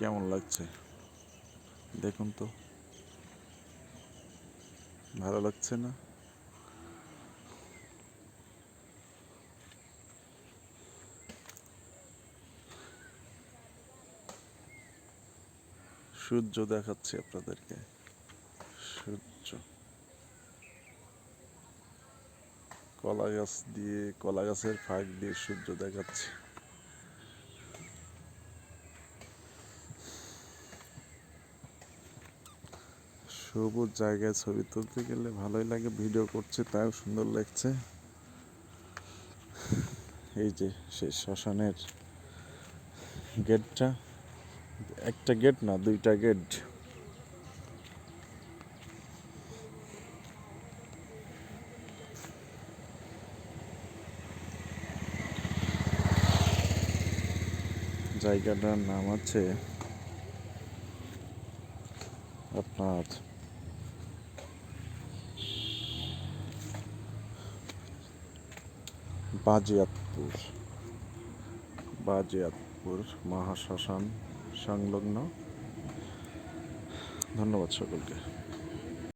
কেমন লাগছে? দেখুন তো। ভালো লাগছে না? সূর্য দেখাচ্ছি আপনাদেরকে। সূর্য। কলা গাছ দিয়ে, কলা গাছের ফাঁক দিয়ে সূর্য দেখাচ্ছি। সবুজ জায়গায় ছবি তুলতে গেলে ভালোই লাগে, ভিডিও করছে তাও সুন্দর লাগছে। এই যে সেই শ্মশানের গেটটা, একটা গেট না, দুইটা গেট। জায়গাটার নাম আছে আপনার বাজিয়াতপুর বাজিয়াতপুর মহাশ্মশান সংলগ্ন। ধন্যবাদ সকলকে।